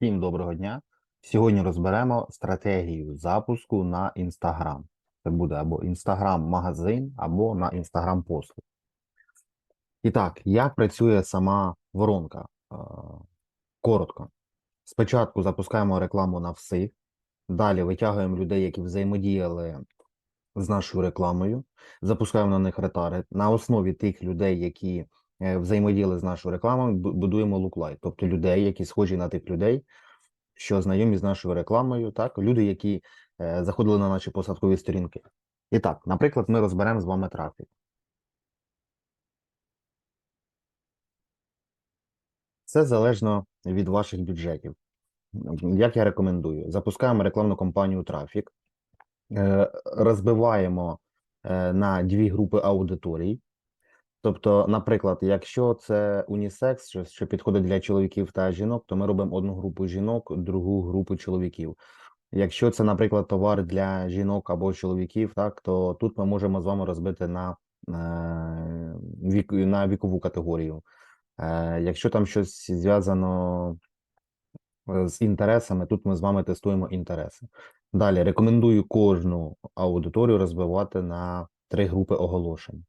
Всім доброго дня. Сьогодні розберемо стратегію запуску на Instagram. Це буде або Instagram магазин, або на Instagram послуг. І так, як працює сама воронка? Е, Коротко. Спочатку запускаємо рекламу на всіх, далі витягуємо людей, які взаємодіяли з нашою рекламою, запускаємо на них ретаргет. На основі тих людей, які взаємодіяли з нашою рекламою, бу- будуємо луклайт, тобто людей, які схожі на тих людей, що знайомі з нашою рекламою, так, люди, які е, заходили на наші посадкові сторінки. І так, наприклад, ми розберемо з вами трафік. Це залежно від ваших бюджетів. Як я рекомендую, запускаємо рекламну кампанію трафік, е, розбиваємо е, на дві групи аудиторій. Тобто, наприклад, якщо це унісекс, що, підходить для чоловіків та жінок, то ми робимо одну групу жінок, другу групу чоловіків. Якщо це, наприклад, товар для жінок або чоловіків, так то тут ми можемо з вами розбити на, е, на вікову категорію. Е, Якщо там щось зв'язано е, з інтересами, тут ми з вами тестуємо інтереси. Далі рекомендую кожну аудиторію розбивати на три групи оголошень.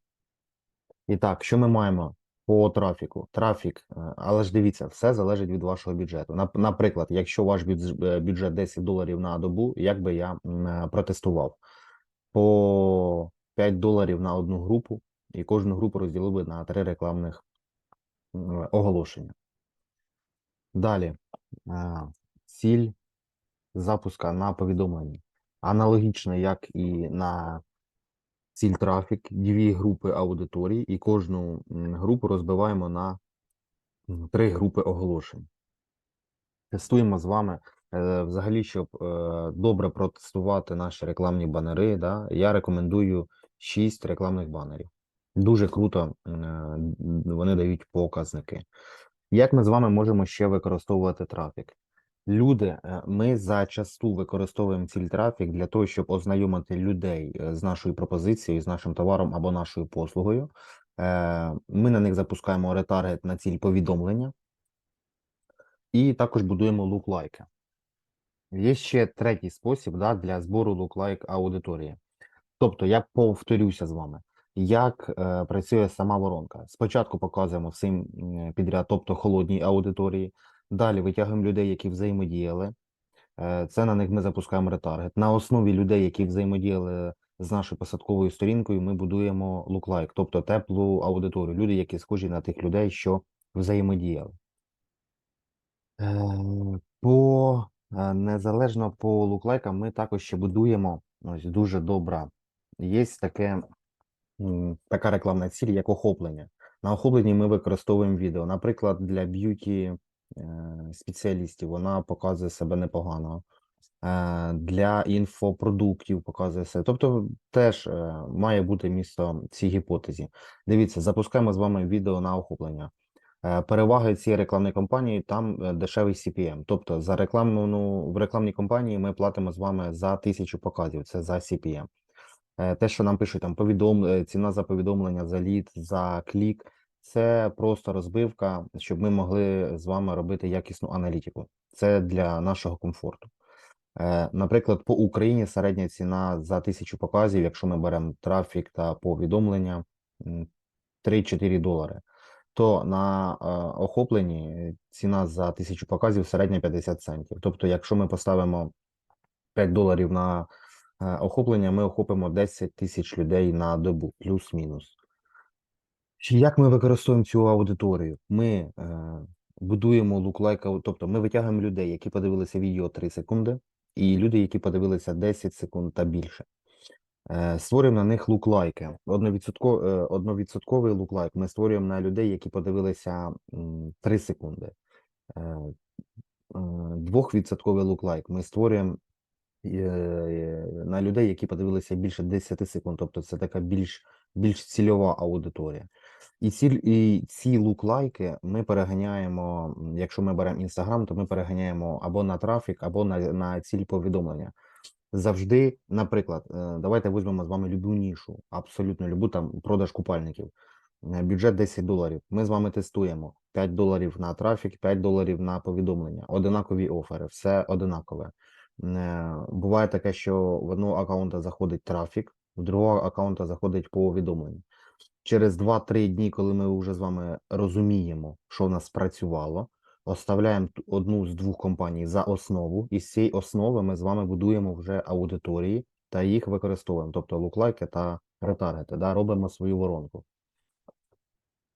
І так, що ми маємо по трафіку? Трафік, е, але ж дивіться, все залежить від вашого бюджету. Наприклад, якщо ваш е, бюджет 10 доларів на добу, як би я е, протестував по 5 доларів на одну групу, і кожну групу розділив би на три рекламних оголошення. Далі, ціль запуска на повідомленні. Аналогічно, як і на ціль трафік, дві групи аудиторій, і кожну групу розбиваємо на три групи оголошень. Тестуємо з вами. Е, Взагалі, щоб е, добре протестувати наші рекламні банери, да, я рекомендую 6 рекламних банерів. Дуже круто е, вони дають показники. Як ми з вами можемо ще використовувати трафік? Люди, е, ми зачасту використовуємо ціль трафік для того, щоб ознайомити людей е, з нашою пропозицією, з нашим товаром або нашою послугою. Е, Ми на них запускаємо ретаргет на ціль повідомлення і також будуємо луклайки. Є ще третій спосіб да, для збору луклайк аудиторії. Тобто, я повторюся з вами, як е, працює сама воронка. Спочатку показуємо всім підряд, тобто холодній аудиторії. Далі витягуємо людей, які взаємодіяли. Е, Це на них ми запускаємо ретаргет. На основі людей, які взаємодіяли з нашою посадковою сторінкою, ми будуємо луклайк, тобто теплу аудиторію. Люди, які схожі на тих людей, що взаємодіяли. Е, По е, незалежно по луклайкам, ми також ще будуємо ось дуже добра. Є таке, така рекламна ціль, як охоплення. На охопленні ми використовуємо відео. Наприклад, для б'юті спеціалістів вона показує себе непогано. Е, Для інфопродуктів показує себе. Тобто теж е, має бути місто цій гіпотезі. Дивіться, запускаємо з вами відео на охоплення. Е, Переваги цієї рекламної кампанії там е, дешевий CPM. Тобто за рекламну в рекламній кампанії ми платимо з вами за тисячу показів. Це за CPM. Е, Те, що нам пишуть там повідом... е, ціна за повідомлення, за лід, за клік, це просто розбивка, щоб ми могли з вами робити якісну аналітику. Це для нашого комфорту. Е, Наприклад, по Україні середня ціна за тисячу показів, якщо ми беремо трафік та повідомлення, 3-4 долари. То на е, охопленні ціна за тисячу показів середня 50 центів. Тобто, якщо ми поставимо 5 доларів на е, охоплення, ми охопимо 10 тисяч людей на добу, плюс-мінус. Як ми використовуємо цю аудиторію? Ми е, будуємо луклайк, тобто ми витягуємо людей, які подивилися відео 3 секунди, і люди, які подивилися 10 секунд та більше. Е, Створюємо на них луклайки. Е, Одновідсотковий луклайк ми створюємо на людей, які подивилися 3 секунди. Е, е, Двохвідсотковий луклайк ми створюємо на людей, які подивилися більше 10 секунд. Тобто це така більш, більш цільова аудиторія. І ці, і ці луклайки ми переганяємо, якщо ми беремо Instagram, то ми переганяємо або на трафік, або на, на ціль повідомлення. Завжди, наприклад, е, давайте візьмемо з вами любу нішу, абсолютно любу там продаж купальників. Е, Бюджет 10 доларів. Ми з вами тестуємо 5 доларів на трафік, 5 доларів на повідомлення. Одинакові офери, все одинакове. Е, Буває таке, що в одного аккаунта заходить трафік, в другого аккаунта заходить повідомлення. Через 2-3 дні, коли ми вже з вами розуміємо, що в нас спрацювало, оставляємо одну з двох компаній за основу, і з цієї основи ми з вами будуємо вже аудиторії та їх використовуємо, тобто луклайки та ретаргети, да, робимо свою воронку.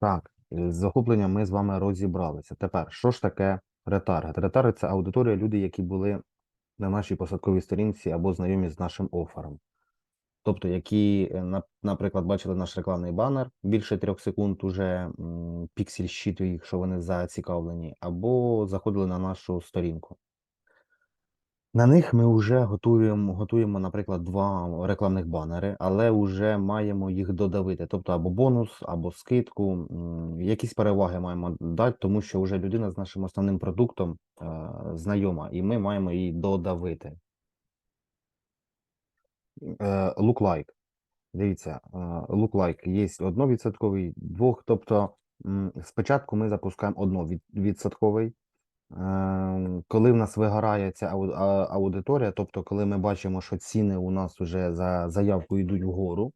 Так, е, з захопленням ми з вами розібралися. Тепер, що ж таке ретаргет? Ретаргет це аудиторія, люди, які були на нашій посадковій сторінці або знайомі з нашим офером. Тобто, які, е, наприклад, бачили наш рекламний банер більше трьох секунд, уже піксель щитує їх, що вони зацікавлені, або заходили на нашу сторінку. На них ми вже готуємо, готуємо, наприклад, два рекламних банери, але вже маємо їх додавити. Тобто або бонус, або скидку, якісь переваги маємо дати, тому що вже людина з нашим основним продуктом е, знайома, і ми маємо її додавити. Е, Look like. Дивіться, е, look like є одновідсотковий, двох. Тобто спочатку ми запускаємо одновідсотковий. Е, Коли в нас вигорає ця аудиторія, тобто коли ми бачимо, що ціни у нас вже за заявку йдуть вгору,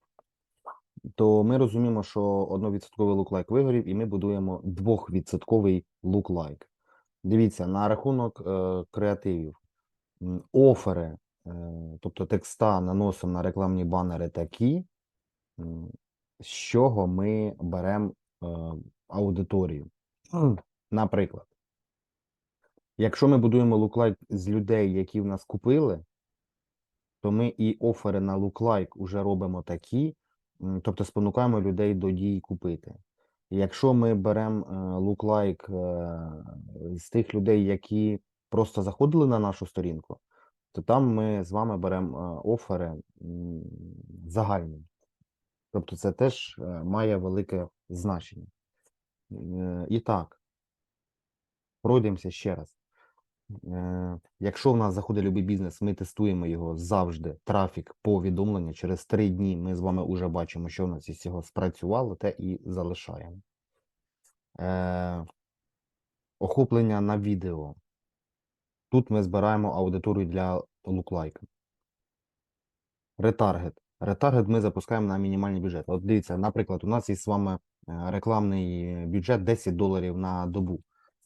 то ми розуміємо, що одновідсотковий луклайк вигорів, і ми будуємо двохвідсотковий луклайк. Дивіться, на рахунок е, креативів, офери, тобто текста наносимо на рекламні банери такі, з чого ми беремо е, аудиторію. Наприклад, якщо ми будуємо луклайк з людей, які в нас купили, то ми і офери на луклайк уже робимо такі, тобто спонукаємо людей до дії купити. Якщо ми беремо луклайк з тих людей, які просто заходили на нашу сторінку, то там ми з вами беремо е, офери загальні. Тобто це теж е, має велике значення. Е, І так, пройдемося ще раз. Якщо в нас заходить любий бізнес, ми тестуємо його завжди. Трафік, повідомлення. Через три дні ми з вами вже бачимо, що в нас із цього спрацювало, те і залишаємо. Охоплення на відео. Тут ми збираємо аудиторію для луклайка. Ретаргет. Ретаргет ми запускаємо на мінімальний бюджет. От дивіться, наприклад, у нас є з вами е, рекламний бюджет 10 доларів на добу.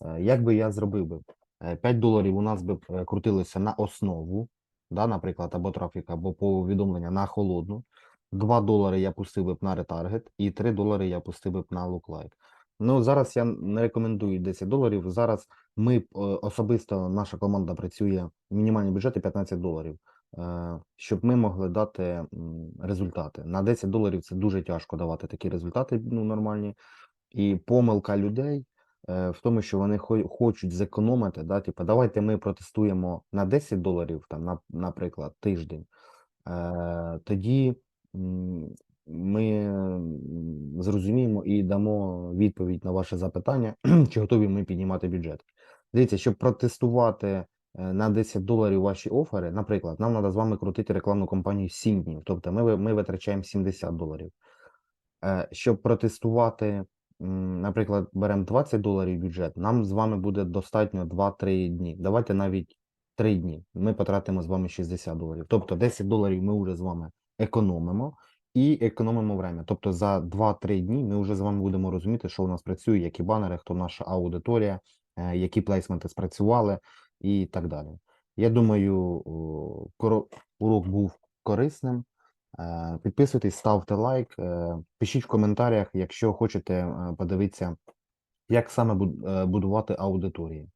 Е, Як би я зробив би? Е, 5 доларів у нас би е, крутилося на основу, да, наприклад, або трафік, або повідомлення на холодну. 2 долари я пустив би на ретаргет, і 3 долари я пустив би на луклайк. Ну, зараз я не рекомендую 10 доларів. Зараз ми е, особисто, наша команда працює мінімальні бюджети 15 доларів е, щоб ми могли дати результати. На 10 доларів це дуже тяжко давати такі результати ну, нормальні. І помилка людей е, в тому, що вони хочуть зекономити. Да? Типу, давайте ми протестуємо на 10 доларів, там, на, наприклад, тиждень. Тоді ми зрозуміємо і дамо відповідь на ваше запитання, чи готові ми піднімати бюджет. Дивіться, щоб протестувати е, на 10 доларів ваші офери, наприклад, нам треба з вами крутити рекламну кампанію 7 днів, тобто ми, ми витрачаємо 70 доларів. Е, Щоб протестувати, наприклад, беремо 20 доларів бюджет, нам з вами буде достатньо 2-3 дні. Давайте навіть 3 дні. Ми потратимо з вами 60 доларів. Тобто 10 доларів ми вже з вами економимо і економимо время. Тобто за 2-3 дні ми вже з вами будемо розуміти, що у нас працює, які банери, хто наша аудиторія, е, які плейсменти спрацювали і так далі. Я думаю, урок був корисним. Е, Підписуйтесь, ставте лайк, е, пишіть в коментарях, якщо хочете подивитися, як саме будувати аудиторії.